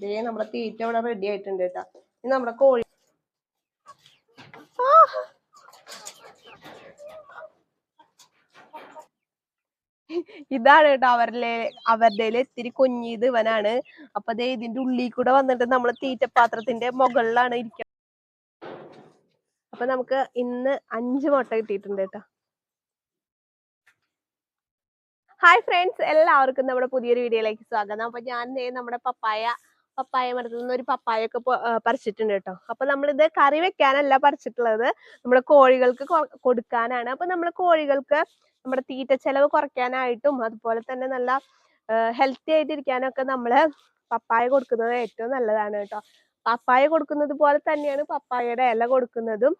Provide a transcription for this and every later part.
ഇതേ നമ്മുടെ തീറ്റ ഇവിടെ റെഡി ആയിട്ടുണ്ട് കേട്ടോ. ഇനി നമ്മുടെ കോഴി! ഇതാണ് കേട്ടോ അവരിലെ അവരുടെ ഇത്തിരി കുഞ്ഞിത് ഇവനാണ്. അപ്പൊ ദേ ഇതിന്റെ ഉള്ളിൽ കൂടെ വന്നിട്ട് നമ്മൾ തീറ്റപാത്രത്തിന്റെ മുകളിലാണ് ഇരിക്കുന്നത് അപ്പൊ നമുക്ക് ഇന്ന് അഞ്ച് മുട്ട കിട്ടിയിട്ടുണ്ട് കേട്ടോ. ഹായ് ഫ്രണ്ട്സ് എല്ലാവർക്കും നമ്മുടെ പുതിയൊരു വീഡിയോയിലേക്ക് സ്വാഗതം. അപ്പൊ ഞാൻ നമ്മുടെ പപ്പായ പപ്പായ മരത്തിൽ നിന്ന് ഒരു പപ്പായ ഒക്കെ പറിച്ചിട്ടുണ്ട് കേട്ടോ. അപ്പൊ നമ്മളിത് കറി വെക്കാനല്ല പറിച്ചിട്ടുള്ളത്. നമ്മുടെ കോഴികൾക്ക് കൊടുക്കാനാണ്. അപ്പൊ നമ്മൾ കോഴികൾക്ക് നമ്മുടെ തീറ്റ ചെലവ് കുറയ്ക്കാനായിട്ടും അതുപോലെ തന്നെ നല്ല ഹെൽത്തി ആയിട്ടിരിക്കാനൊക്കെ നമ്മൾ പപ്പായ കൊടുക്കുന്നത് ഏറ്റവും നല്ലതാണ് കേട്ടോ. പപ്പായ കൊടുക്കുന്നത് പോലെ തന്നെയാണ് പപ്പായയുടെ ഇല കൊടുക്കുന്നതും.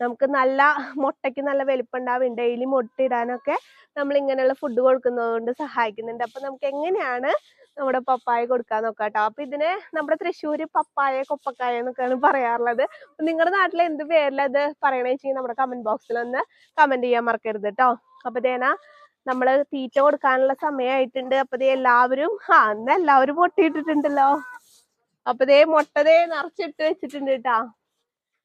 നമുക്ക് നല്ല മുട്ടയ്ക്ക് നല്ല വലിപ്പമുണ്ടാവും ഡെയിലി മുട്ടയിടാനൊക്കെ നമ്മൾ ഇങ്ങനെയുള്ള ഫുഡ് കൊടുക്കുന്നത് കൊണ്ട് സഹായിക്കുന്നുണ്ട്. അപ്പൊ നമുക്ക് എങ്ങനെയാണ് നമ്മുടെ പപ്പായ കൊടുക്കാൻ നോക്കാം കേട്ടോ അപ്പൊ ഇതിന് നമ്മുടെ തൃശ്ശൂര് പപ്പായ കൊപ്പക്കായ എന്നൊക്കെയാണ് പറയാറുള്ളത്. നിങ്ങളുടെ നാട്ടിൽ എന്ത് പേരിലത് പറയണേ വെച്ചെങ്കിൽ നമ്മുടെ കമന്റ് ബോക്സിൽ ഒന്ന് കമന്റ് ചെയ്യാൻ മറക്കരുത് കേട്ടോ അപ്പൊ ഇതേനാ നമ്മൾ തീറ്റ കൊടുക്കാനുള്ള സമയമായിട്ടുണ്ട് അപ്പൊ ദേ എല്ലാവരും ആ ഇന്ന് എല്ലാവരും പൊട്ടിയിട്ടിട്ടുണ്ടല്ലോ അപ്പൊ ദേ മുട്ട ദേ നിറച്ചിട്ട് വെച്ചിട്ടുണ്ട് കേട്ടോ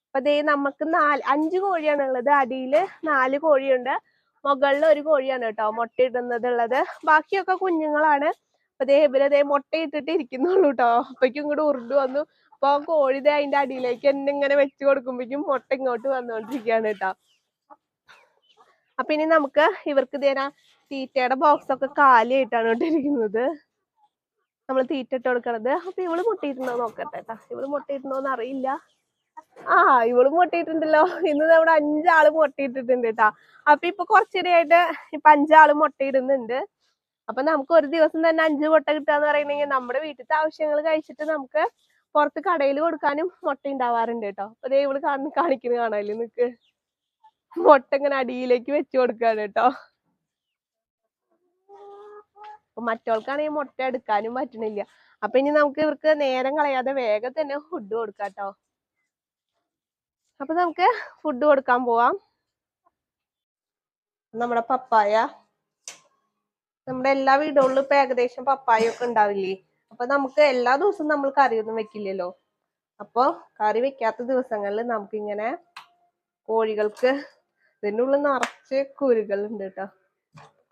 അപ്പൊ ദേ നമുക്ക് നാല് അഞ്ച് കോഴിയാണുള്ളത്. അടിയിൽ നാല് കോഴിയുണ്ട്. മുകളിൽ ഒരു കോഴിയാണ് കേട്ടോ മുട്ടയിടുന്നതുള്ളത്. ബാക്കിയൊക്കെ കുഞ്ഞുങ്ങളാണ്. അപ്പൊ ദേ ഇവർ ദേ മുട്ട ഇട്ടിട്ട് ഇരിക്കുന്നുള്ളൂ കേട്ടോ. അപ്പഴേക്കും ഇങ്ങോട്ട് ഉരുണ്ട് വന്നു. അപ്പൊ കോഴി ദേ അതിന്റെ അടിയിലേക്ക് എന്നെ ഇങ്ങനെ വെച്ച് കൊടുക്കുമ്പോഴേക്കും മുട്ട ഇങ്ങോട്ട് വന്നുകൊണ്ടിരിക്കുകയാണ് കേട്ടോ. അപ്പൊ ഇനി നമുക്ക് ഇവർക്ക് ഇതേനാ തീറ്റയുടെ ബോക്സ് ഒക്കെ കാലിയായിട്ടാണ് കേട്ടോ ഇരിക്കുന്നത്. നമ്മൾ തീറ്റ ഇട്ട് കൊടുക്കണത്. അപ്പൊ ഇവൾ മുട്ടയിട്ടുണ്ടോ നോക്കട്ടെ കേട്ടാ ഇവൾ മുട്ടയിട്ടുണ്ടോന്ന് അറിയില്ല ആ ഇവൾ മുട്ടിയിട്ടുണ്ടല്ലോ. ഇന്ന് നമ്മുടെ അഞ്ചാൾ മുട്ടിയിട്ടിട്ടുണ്ട് കേട്ടാ അപ്പൊ ഇപ്പൊ കുറച്ചിടെയായിട്ട് ഇപ്പൊ അഞ്ചാൾ മുട്ടയിടുന്നുണ്ട്. അപ്പൊ നമുക്ക് ഒരു ദിവസം തന്നെ അഞ്ച് മുട്ട കിട്ടാന്ന് പറയണെങ്കിൽ നമ്മുടെ വീട്ടിലത്തെ ആവശ്യങ്ങൾ കഴിച്ചിട്ട് നമുക്ക് പുറത്ത് കടയിൽ കൊടുക്കാനും മുട്ട ഉണ്ടാവാറുണ്ട് കേട്ടോ അപ്പൊ ദേ ഇവൾ കാണുന്ന കാണിക്കുന്നു കാണാല്ലേ നിക്ക് മുട്ട ഇങ്ങനെ അടിയിലേക്ക് വെച്ചു കൊടുക്കാണ് കേട്ടോ അപ്പൊ മറ്റവൾക്കാണെങ്കിൽ മുട്ട എടുക്കാനും പറ്റണില്ല. അപ്പൊ ഇനി നമുക്ക് ഇവർക്ക് നേരം കളയാതെ വേഗം തന്നെ ഫുഡ് കൊടുക്കാം കേട്ടോ അപ്പൊ നമുക്ക് ഫുഡ് കൊടുക്കാൻ പോവാം. നമ്മുടെ പപ്പായ. നമ്മുടെ എല്ലാ വീടുകളിലും ഇപ്പൊ ഏകദേശം പപ്പായ ഒക്കെ ഉണ്ടാവില്ലേ? അപ്പൊ നമുക്ക് എല്ലാ ദിവസവും നമ്മൾ കറിയൊന്നും വെക്കില്ലല്ലോ. അപ്പൊ കറി വെക്കാത്ത ദിവസങ്ങളിൽ നമുക്ക് ഇങ്ങനെ കോഴികൾക്ക് ഇതിന്റെ ഉള്ളിൽ നിറച്ച് കുരുകൾ ഉണ്ട് കേട്ടോ.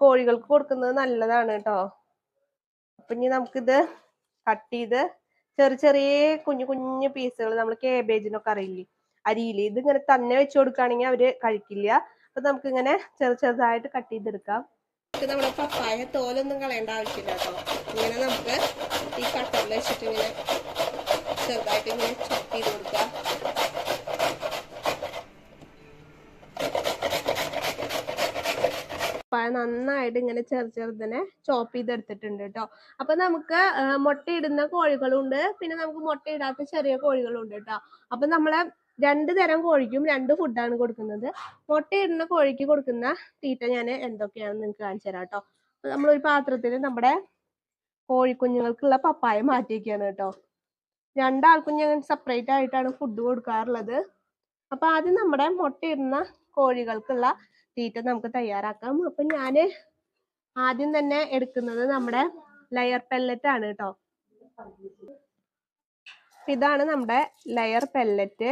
കോഴികൾക്ക് കൊടുക്കുന്നത് നല്ലതാണ് കേട്ടോ. അപ്പൊ ഇനി നമുക്കിത് കട്ട് ചെയ്ത് ചെറിയ ചെറിയ കുഞ്ഞു കുഞ്ഞു പീസുകൾ നമ്മൾ കേബേജിനൊക്കെ അറിയില്ലേ? അരിയിൽ. ഇത് ഇങ്ങനെ തന്നെ വെച്ച് കൊടുക്കുകയാണെങ്കിൽ അവർ കഴിക്കില്ല. അപ്പൊ നമുക്ക് ഇങ്ങനെ ചെറു ചെറുതായിട്ട് കട്ട് ചെയ്തെടുക്കാം. നമ്മുടെ പപ്പായ തോലൊന്നും കളയേണ്ട ആവശ്യമില്ല കേട്ടോ. ഇങ്ങനെ നമുക്ക് ഈ കട്ടറിൽ വെച്ചിട്ട് ഇങ്ങനെ ചെറുതായിട്ട് ഇങ്ങനെ ചൊപ്പ് ചെയ്ത് കൊടുക്കാം. നന്നായിട്ട് ഇങ്ങനെ ചെറു ചെറുതിനെ ചോപ്പ് ചെയ്തെടുത്തിട്ടുണ്ട് കേട്ടോ. അപ്പൊ നമുക്ക് മുട്ടയിടുന്ന കോഴികളുണ്ട്. പിന്നെ നമുക്ക് മുട്ടയിടാത്ത ചെറിയ കോഴികളുണ്ട് കേട്ടോ. അപ്പൊ നമ്മൾ രണ്ട് തരം കോഴിക്കും രണ്ട് ഫുഡാണ് കൊടുക്കുന്നത്. മുട്ടയിടുന്ന കോഴിക്ക് കൊടുക്കുന്ന തീറ്റ ഞാൻ എന്തൊക്കെയാണെന്ന് നിങ്ങൾക്ക് കാണിച്ചു തരാം കേട്ടോ നമ്മളൊരു പാത്രത്തിൽ നമ്മുടെ കോഴിക്കുഞ്ഞുങ്ങൾക്കുള്ള പപ്പായ മാറ്റി വെക്കുകയാണ് കേട്ടോ രണ്ടാൾക്കും ഞങ്ങൾ സെപ്പറേറ്റ് ആയിട്ടാണ് ഫുഡ് കൊടുക്കാറുള്ളത്. അപ്പൊ ആദ്യം നമ്മുടെ മുട്ടയിടുന്ന കോഴികൾക്കുള്ള തീറ്റ നമുക്ക് തയ്യാറാക്കാം. അപ്പൊ ഞാൻ ആദ്യം തന്നെ എടുക്കുന്നത് നമ്മുടെ ലെയർ പെല്ലറ്റ് ആണ് കേട്ടോ ഇതാണ് നമ്മുടെ ലെയർ പെല്ലറ്റ്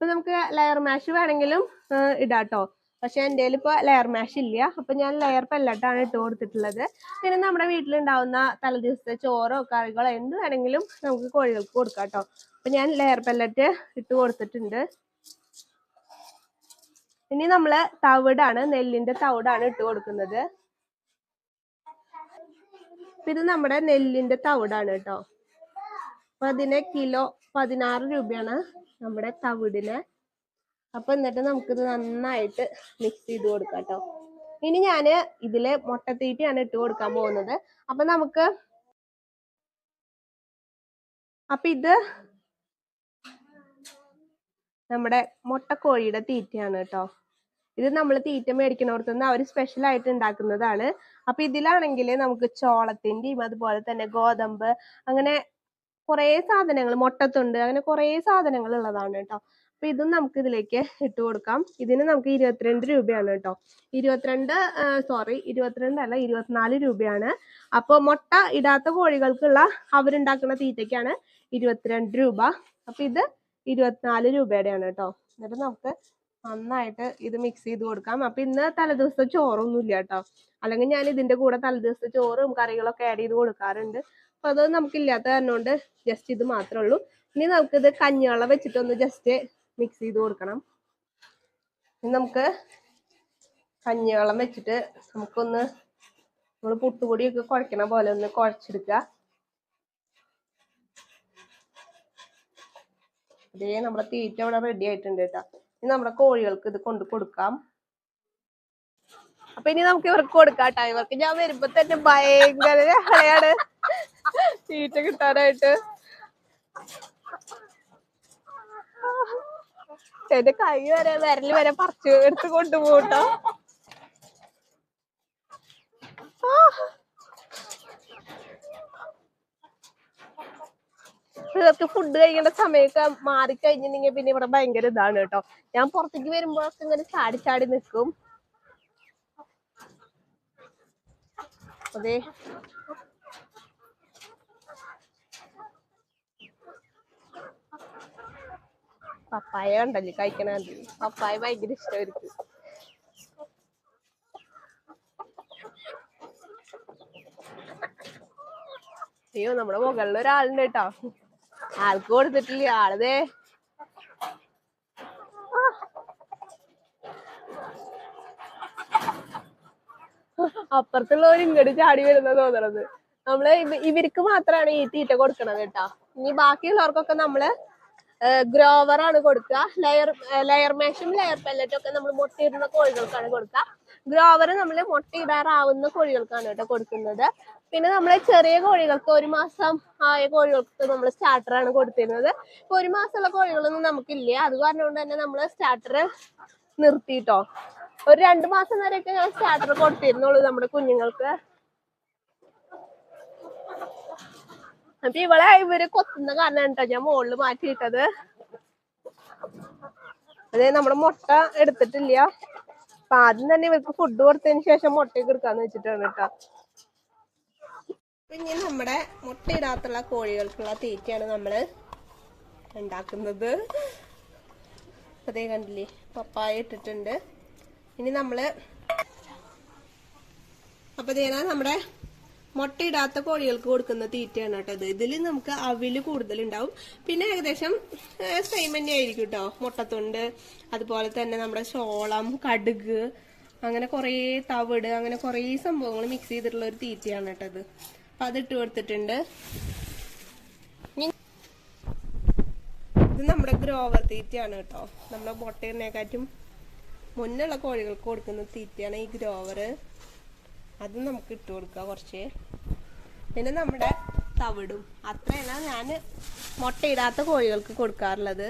അപ്പൊ നമുക്ക് ലെയർ മാഷ് വേണമെങ്കിലും ഇടാട്ടോ. ഇടാം ട്ടോ പക്ഷെ എന്റെ ഇപ്പൊ ലെയർ മാഷ് ഇല്ല. അപ്പൊ ഞാൻ ലെയർ പല്ലട്ടാണ് ഇട്ട് കൊടുത്തിട്ടുള്ളത്. പിന്നെ നമ്മുടെ വീട്ടിലുണ്ടാവുന്ന തലേദിവസത്തെ ചോറോ കറികളോ എന്ത് വേണമെങ്കിലും നമുക്ക് കോഴികൾക്ക് കൊടുക്കാം കേട്ടോ ഞാൻ ലെയർ പെല്ലറ്റ് ഇട്ട് കൊടുത്തിട്ടുണ്ട്. ഇനി നമ്മൾ തവിടാണ് നെല്ലിന്റെ തവിടാണ് ഇട്ട് കൊടുക്കുന്നത്. ഇത് നമ്മുടെ നെല്ലിന്റെ തവിടാണ് കേട്ടോ. അപ്പൊ അതിന് കിലോ പതിനാറ് രൂപയാണ് നമ്മുടെ തവിടിന്. അപ്പൊ എന്നിട്ട് നമുക്കിത് നന്നായിട്ട് മിക്സ് ചെയ്ത് കൊടുക്കാം കേട്ടോ ഇനി ഞാൻ ഇതിൽ മുട്ടത്തീറ്റയാണ് ഇട്ട് കൊടുക്കാൻ പോകുന്നത്. അപ്പൊ നമുക്ക് അപ്പൊ ഇത് നമ്മുടെ മുട്ടക്കോഴിയുടെ തീറ്റയാണ് കേട്ടോ. ഇത് നമ്മൾ തീറ്റ മേടിക്കണോടത്തുനിന്ന് അവർ സ്പെഷ്യൽ ആയിട്ട് ഉണ്ടാക്കുന്നതാണ്. അപ്പൊ ഇതിലാണെങ്കിൽ നമുക്ക് ചോളത്തിന്റെയും അതുപോലെ തന്നെ ഗോതമ്പ് അങ്ങനെ കുറേ സാധനങ്ങൾ മുട്ടത്തുണ്ട് അങ്ങനെ കുറേ സാധനങ്ങൾ ഉള്ളതാണ് കേട്ടോ. അപ്പൊ ഇതും നമുക്ക് ഇതിലേക്ക് ഇട്ട് കൊടുക്കാം. ഇതിന് നമുക്ക് ഇരുപത്തിരണ്ട് രൂപയാണ് കേട്ടോ. ഇരുപത്തിരണ്ട് സോറി അല്ല ഇരുപത്തിനാല് രൂപയാണ്. അപ്പോൾ മുട്ട ഇടാത്ത കോഴികൾക്കുള്ള അവരുണ്ടാക്കുന്ന തീറ്റയ്ക്കാണ് ഇരുപത്തിരണ്ട് രൂപ. അപ്പൊ ഇത് ഇരുപത്തിനാല് രൂപയുടെയാണ് കേട്ടോ. എന്നിട്ട് നമുക്ക് നന്നായിട്ട് ഇത് മിക്സ് ചെയ്ത് കൊടുക്കാം. അപ്പൊ ഇന്ന് തലേദിവസത്തെ ചോറൊന്നും ഇല്ല കേട്ടോ. അല്ലെങ്കിൽ ഞാൻ ഇതിന്റെ കൂടെ തലേദിവസത്തെ ചോറും കറികളൊക്കെ ആഡ് ചെയ്ത് കൊടുക്കാറുണ്ട്. അപ്പൊ അത് നമുക്കില്ലാത്ത കാരണം കൊണ്ട് ജസ്റ്റ് ഇത് മാത്രമേ ഉള്ളൂ. ഇനി നമുക്കിത് കഞ്ഞിവെള്ളം വെച്ചിട്ടൊന്ന് ജസ്റ്റ് മിക്സ് ചെയ്ത് കൊടുക്കണം. ഇനി നമുക്ക് കഞ്ഞിവെള്ളം വെച്ചിട്ട് നമുക്കൊന്ന് നമ്മൾ പുട്ടുപൊടിയൊക്കെ കുഴക്കണ പോലെ ഒന്ന് കുഴച്ചെടുക്കുക. അതേ നമ്മുടെ തീറ്റ ഇവിടെ റെഡി ആയിട്ടുണ്ട് കേട്ടോ. ഇനി നമ്മുടെ കോഴികൾക്ക് ഇത് കൊണ്ട് കൊടുക്കാം. അപ്പൊ ഇനി നമുക്ക് ഇവർക്ക് കൊടുക്കാം കേട്ടോ. ഇവർക്ക് ഞാൻ വരുമ്പോ തന്നെ ഭയങ്കര തീറ്റ കിട്ടാനായിട്ട്. എന്റെ കൈ വരെ വിരൽ വരെ പറിച്ച് എടുത്ത് കൊണ്ടുപോട്ടോ. ഇവർക്ക് ഫുഡ് കഴിക്കേണ്ട സമയമൊക്കെ മാറിക്കഴിഞ്ഞിട്ടുണ്ടെങ്കിൽ പിന്നെ ഇവിടെ ഭയങ്കര ഇതാണ് കേട്ടോ. ഞാൻ പുറത്തേക്ക് വരുമ്പോഴൊക്കെ ഇങ്ങനെ ചാടി ചാടി നിൽക്കും അതെ. പപ്പായ ഉണ്ടല്ലേ കഴിക്കണത്? പപ്പായ ഭയങ്കര ഇഷ്ടമായിരിക്കും അയ്യോ നമ്മുടെ മുകളിൽ ഒരാളുണ്ട് കേട്ടോ. ആൾക്ക് കൊടുത്തിട്ടില്ല ആളതേ. അപ്പുറത്തുള്ളവർ ഇങ്ങോട്ട് ചാടി വരുന്ന തോന്നണത്. നമ്മൾ ഇവർക്ക് മാത്രമാണ് ഈ തീറ്റ കൊടുക്കണത് കേട്ടോ. ഇനി ബാക്കിയുള്ളവർക്കൊക്കെ നമ്മൾ ഗ്രോവർ ആണ് കൊടുക്കുക. ലെയർ ലെയർ മാഷും ലെയർ പെല്ലറ്റും ഒക്കെ നമ്മൾ മുട്ടയിടുന്ന കോഴികൾക്കാണ് കൊടുക്കുക. ഗ്രോവർ നമ്മൾ മുട്ടയിടാറാവുന്ന കോഴികൾക്കാണ് കേട്ടോ കൊടുക്കുന്നത്. പിന്നെ നമ്മൾ ചെറിയ കോഴികൾക്ക് ഒരു മാസം ആയ കോഴികൾക്ക് നമ്മൾ സ്റ്റാർട്ടർ ആണ് കൊടുത്തിരുന്നത്. ഇപ്പൊ ഒരു മാസമുള്ള കോഴികളൊന്നും നമുക്കില്ല. അത് കാരണം കൊണ്ട് തന്നെ നമ്മൾ സ്റ്റാർട്ടർ നിർത്തിയിട്ടോ. ഒരു രണ്ട് മാസം വരെയൊക്കെ ഞാൻ സ്റ്റാർട്ടർ കൊടുത്തിരുന്നുള്ളൂ നമ്മുടെ കുഞ്ഞുങ്ങൾക്ക്. അപ്പൊ ഇവളെ ഇവർ കൊത്തുന്ന കാരണം കേട്ടോ ഞാൻ മുകളിൽ മാറ്റിയിട്ടത്. അതെ നമ്മുടെ മുട്ട എടുത്തിട്ടില്ല. അപ്പൊ ആദ്യം തന്നെ ഇവർക്ക് ഫുഡ് കൊടുത്തതിന് ശേഷം മുട്ടയൊക്കെ എടുക്കാന്ന് വെച്ചിട്ടാണ് കേട്ടോ. ഇനി നമ്മുടെ മുട്ടയിടാത്തുള്ള കോഴികൾക്കുള്ള തീറ്റയാണ് നമ്മൾ ഉണ്ടാക്കുന്നത്. അതേ കണ്ടില്ലേ പപ്പായ ഇട്ടിട്ടുണ്ട്. ഇനി നമ്മൾ അപ്പൊ ഇതേനാ നമ്മുടെ മുട്ടയിടാത്ത കോഴികൾക്ക് കൊടുക്കുന്ന തീറ്റയാണ് കേട്ടോ ഇത്. ഇതിൽ നമുക്ക് അവിൽ കൂടുതലുണ്ടാവും. പിന്നെ ഏകദേശം സെയിം തന്നെ ആയിരിക്കും കേട്ടോ. മുട്ടത്തുണ്ട് അതുപോലെ തന്നെ നമ്മുടെ ചോളം കടുക് അങ്ങനെ കുറേ തവിട് അങ്ങനെ കുറേ സംഭവങ്ങൾ മിക്സ് ചെയ്തിട്ടുള്ള ഒരു തീറ്റയാണ് കേട്ടോ ഇത്. അപ്പൊ അത് ഇട്ട് കൊടുത്തിട്ടുണ്ട് ഇത് നമ്മുടെ ഗ്രോവർ തീറ്റയാണ് കേട്ടോ. നമ്മുടെ മുട്ടയിടണേക്കാറ്റും മുന്നുള്ള കോഴികൾക്ക് കൊടുക്കുന്ന തീറ്റയാണ് ഈ ഗ്രോവർ അത് നമുക്ക് ഇട്ട് കൊടുക്കാം കുറച്ച്. പിന്നെ നമ്മുടെ തവിടും. അത്രയല്ല ഞാൻ മുട്ടയിടാത്ത കോഴികൾക്ക് കൊടുക്കാറുള്ളത്.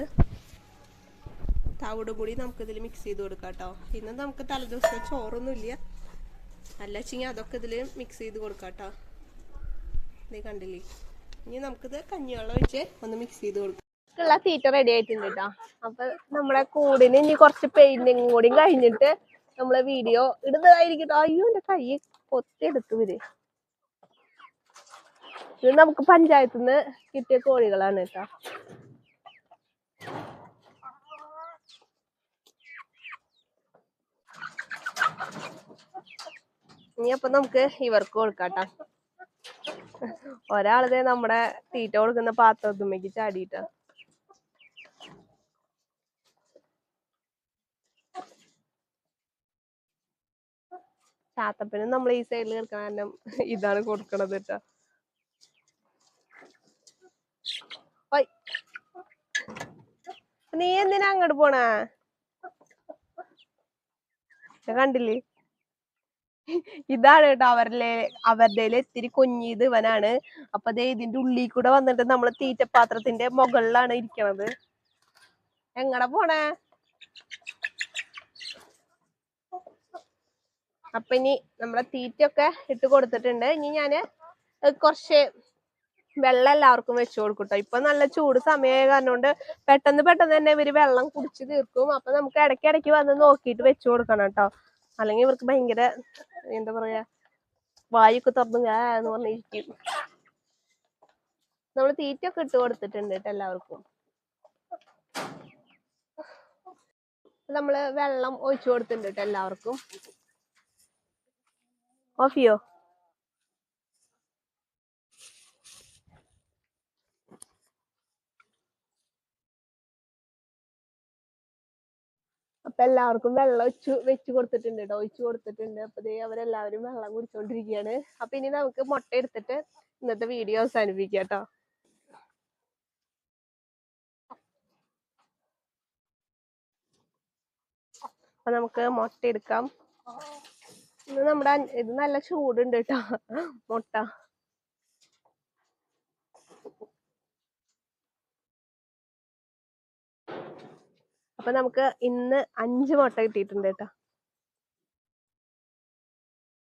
തവിടും കൂടി നമുക്ക് ഇതിൽ മിക്സ് ചെയ്ത് കൊടുക്കാം കേട്ടോ ഇന്ന് നമുക്ക് തലേദിവസം ചോറൊന്നുമില്ല. അല്ല വെച്ചെങ്കിൽ അതൊക്കെ ഇതിൽ മിക്സ് ചെയ്ത് കൊടുക്കാം കേട്ടോ നീ കണ്ടില്ലേ? ഇനി നമുക്കിത് കഞ്ഞിവെള്ളം ഒഴിച്ച് ഒന്ന് മിക്സ് ചെയ്ത് കൊടുക്കാം. ഉള്ള തീറ്റ റെഡി ആയിട്ടുണ്ട് കേട്ടോ അപ്പൊ നമ്മുടെ കൂടിന് ഇനി കുറച്ച് പെയിന്റിങ് കൂടി കഴിഞ്ഞിട്ട് നമ്മളെ വീഡിയോ ഇടുന്നതായിരിക്കും അയ്യോ എന്റെ കൈ പൊത്തിയെടുത്തു ഇവർ ഇത് നമുക്ക് പഞ്ചായത്തിൽ നിന്ന് കിട്ടിയ കോഴികളാണ് കേട്ടോ. ഇനി അപ്പൊ നമുക്ക് ഇവർക്ക് കൊടുക്കാട്ടാ. ഒരാളിതേ നമ്മുടെ തീറ്റ കൊടുക്കുന്ന പാത്രത്തുമ്മക്ക് ചാടിയിട്ടാ. ചാത്തപ്പന് നമ്മൾ ഈ സൈഡിൽ കിടക്കണ കാരണം ഇതാണ് കൊടുക്കണത് കേട്ടോ. നീ എന്തിനാ അങ്ങോട്ട് പോണേ? കണ്ടില്ലേ? ഇതാണ് കേട്ടോ അവരിലെ അവരുടെ ഇത്തിരി കുഞ്ഞിത് ഇവനാണ്. അപ്പൊ ദേ ഇതിന്റെ ഉള്ളിൽ കൂടെ വന്നിട്ട് നമ്മൾ തീറ്റപ്പാത്രത്തിന്റെ മുകളിലാണ് ഇരിക്കണത്. എങ്ങടെ പോണേ? അപ്പൊ ഇനി നമ്മളെ തീറ്റയൊക്കെ ഇട്ട് കൊടുത്തിട്ടുണ്ട്. ഇനി ഞാൻ കുറച്ച് വെള്ളം എല്ലാവർക്കും വെച്ചു കൊടുക്കട്ടോ. ഇപ്പൊ നല്ല ചൂട് സമയമായ കാരണം പെട്ടെന്ന് പെട്ടെന്ന് തന്നെ ഇവർ വെള്ളം കുടിച്ച് തീർക്കും. അപ്പൊ നമുക്ക് ഇടയ്ക്ക് ഇടയ്ക്ക് വന്ന് നോക്കിയിട്ട് വെച്ചു കൊടുക്കണം കേട്ടോ. അല്ലെങ്കിൽ ഇവർക്ക് ഭയങ്കര എന്താ പറയാ വായൊക്കെ തുറന്നു എന്ന് പറഞ്ഞിരിക്കും. നമ്മൾ തീറ്റയൊക്കെ ഇട്ട് കൊടുത്തിട്ടുണ്ട് കേട്ടോ എല്ലാവർക്കും. നമ്മൾ വെള്ളം ഒഴിച്ചു കൊടുത്തിട്ടുണ്ട് കേട്ടോ എല്ലാവർക്കും. ഓഫ് ചെയ്യോ അപ്പൊ എല്ലാവർക്കും വെള്ളം വെച്ചു വെച്ച് കൊടുത്തിട്ടുണ്ട് കേട്ടോ ഒഴിച്ച് കൊടുത്തിട്ടുണ്ട്. അപ്പൊ ദേ അവരെല്ലാവരും വെള്ളം കുടിച്ചോണ്ടിരിക്കുകയാണ് അപ്പൊ ഇനി നമുക്ക് മുട്ട എടുത്തിട്ട് ഇന്നത്തെ വീഡിയോ അവസാനിപ്പിക്കാം കേട്ടോ അപ്പൊ നമുക്ക് മുട്ട എടുക്കാം. ഇത് നമ്മുടെ ഇത് നല്ല ചൂടുണ്ട് കേട്ടോ മുട്ട. അപ്പൊ നമുക്ക് ഇന്ന് അഞ്ച് മുട്ട കിട്ടിയിട്ടുണ്ട് കേട്ടോ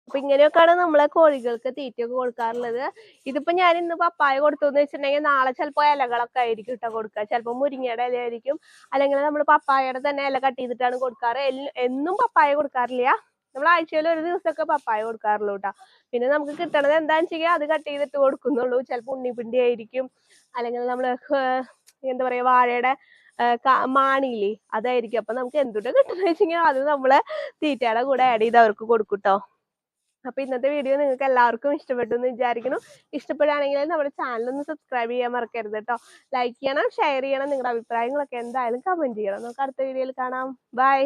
അപ്പൊ ഇങ്ങനെയൊക്കെയാണ് നമ്മളെ കോഴികൾക്ക് തീറ്റയൊക്കെ കൊടുക്കാറുള്ളത്. ഇതിപ്പോ ഞാൻ ഇന്ന് പപ്പായ കൊടുത്തു എന്ന് വെച്ചിട്ടുണ്ടെങ്കിൽ നാളെ ചിലപ്പോ ഇലകളൊക്കെ ആയിരിക്കും ഇട്ടോ കൊടുക്കുക ചിലപ്പോ മുരിങ്ങയുടെ ഇല ആയിരിക്കും അല്ലെങ്കിൽ നമ്മൾ പപ്പായയുടെ തന്നെ ഇല കട്ട് ചെയ്തിട്ടാണ് കൊടുക്കാറ്. എന്നും പപ്പായ കൊടുക്കാറില്ല. നമ്മൾ ആഴ്ചയിൽ ഒരു ദിവസമൊക്കെ പപ്പായ കൊടുക്കാറുള്ളൂ കേട്ടോ പിന്നെ നമുക്ക് കിട്ടണത് എന്താണെന്ന് വെച്ചാൽ അത് കട്ട് ചെയ്തിട്ട് കൊടുക്കുന്നുള്ളൂ. ചിലപ്പോൾ ഉണ്ണിപ്പിണ്ടി ആയിരിക്കും. അല്ലെങ്കിൽ നമ്മൾ എന്താ പറയാ വാഴയുടെ മാണിയില്ലേ അതായിരിക്കും. അപ്പൊ നമുക്ക് എന്തുകൊണ്ട് കിട്ടുന്നത് വെച്ചെങ്കിൽ അത് നമ്മൾ തീറ്റയുടെ കൂടെ ആഡ് ചെയ്ത് അവർക്ക് കൊടുക്കും ട്ടോ അപ്പൊ ഇന്നത്തെ വീഡിയോ നിങ്ങൾക്ക് എല്ലാവർക്കും ഇഷ്ടപ്പെട്ടു എന്ന് വിചാരിക്കുന്നു. ഇഷ്ടപ്പെടുകയാണെങ്കിൽ നമ്മുടെ ചാനൽ ഒന്ന് സബ്സ്ക്രൈബ് ചെയ്യാൻ മറക്കരുത് കേട്ടോ ലൈക്ക് ചെയ്യണം ഷെയർ ചെയ്യണം. നിങ്ങളുടെ അഭിപ്രായങ്ങളൊക്കെ എന്തായാലും കമന്റ് ചെയ്യണം. നമുക്ക് അടുത്ത വീഡിയോയിൽ കാണാം. ബൈ